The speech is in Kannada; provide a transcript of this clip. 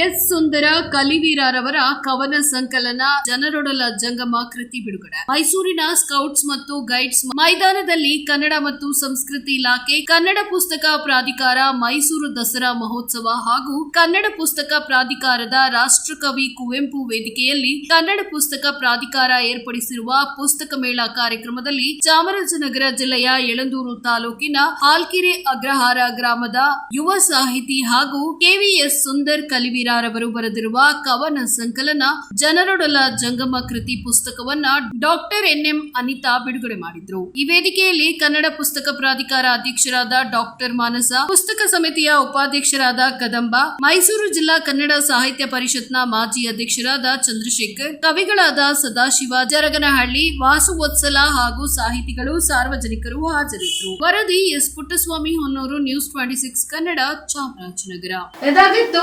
ಎಸ್ ಸುಂದರ ಕಲಿವೀರರವರ ಕವನ ಸಂಕಲನ ಜನರೊಡಲ ಜಂಗಮ ಕೃತಿ ಬಿಡುಗಡೆ. ಮೈಸೂರಿನ ಸ್ಕೌಟ್ಸ್ ಮತ್ತು ಗೈಡ್ಸ್ ಮೈದಾನದಲ್ಲಿ ಕನ್ನಡ ಮತ್ತು ಸಂಸ್ಕೃತಿ ಇಲಾಖೆ, ಕನ್ನಡ ಪುಸ್ತಕ ಪ್ರಾಧಿಕಾರ, ಮೈಸೂರು ದಸರಾ ಮಹೋತ್ಸವ ಹಾಗೂ ಕನ್ನಡ ಪುಸ್ತಕ ಪ್ರಾಧಿಕಾರದ ರಾಷ್ಟ್ರಕವಿ ಕುವೆಂಪು ವೇದಿಕೆಯಲ್ಲಿ ಕನ್ನಡ ಪುಸ್ತಕ ಪ್ರಾಧಿಕಾರ ಏರ್ಪಡಿಸಿರುವ ಪುಸ್ತಕ ಮೇಳ ಕಾರ್ಯಕ್ರಮದಲ್ಲಿ ಚಾಮರಾಜನಗರ ಜಿಲ್ಲೆಯ ಯಳಂದೂರು ತಾಲೂಕಿನ ಹಾಲ್ಕಿರೆ ಅಗ್ರಹಾರ ಗ್ರಾಮದ ಯುವ ಸಾಹಿತಿ ಹಾಗೂ ಕೆವಿಎಸ್ ಸುಂದರ್ ಕಲಿವೀರರವರು ಬರೆದಿರುವ ಕವನ ಸಂಕಲನ ಜನರೊಡಲ ಜಂಗಮ ಕೃತಿ ಪುಸ್ತಕವನ್ನ ಡಾಕ್ಟರ್ ಎನ್ ಎಂ ಅನಿತಾ ಬಿಡುಗಡೆ ಮಾಡಿದ್ರು. ಈ ವೇದಿಕೆಯಲ್ಲಿ ಕನ್ನಡ ಪುಸ್ತಕ ಪ್ರಾಧಿಕಾರ ಅಧ್ಯಕ್ಷರಾದ ಡಾಕ್ಟರ್ ಮಾನಸ, ಪುಸ್ತಕ ಸಮಿತಿಯ ಉಪಾಧ್ಯಕ್ಷರಾದ ಕದಂಬ, ಮೈಸೂರು ಜಿಲ್ಲಾ ಕನ್ನಡ ಸಾಹಿತ್ಯ ಪರಿಷತ್ನ ಮಾಜಿ ಅಧ್ಯಕ್ಷರಾದ ಚಂದ್ರಶೇಖರ್, ಕವಿಗಳಾದ ಸದಾಶಿವ, ಜರಗನಹಳ್ಳಿ, ವಾಸುವತ್ಸಲ ಹಾಗೂ ಸಾಹಿತಿಗಳು, ಸಾರ್ವಜನಿಕರು ಹಾಜರಿದ್ದರು. ವರದಿ S Puttaswamy Honnur, news twenty six Kannada Chamarajanagar. ಇದಾಗಿತ್ತು.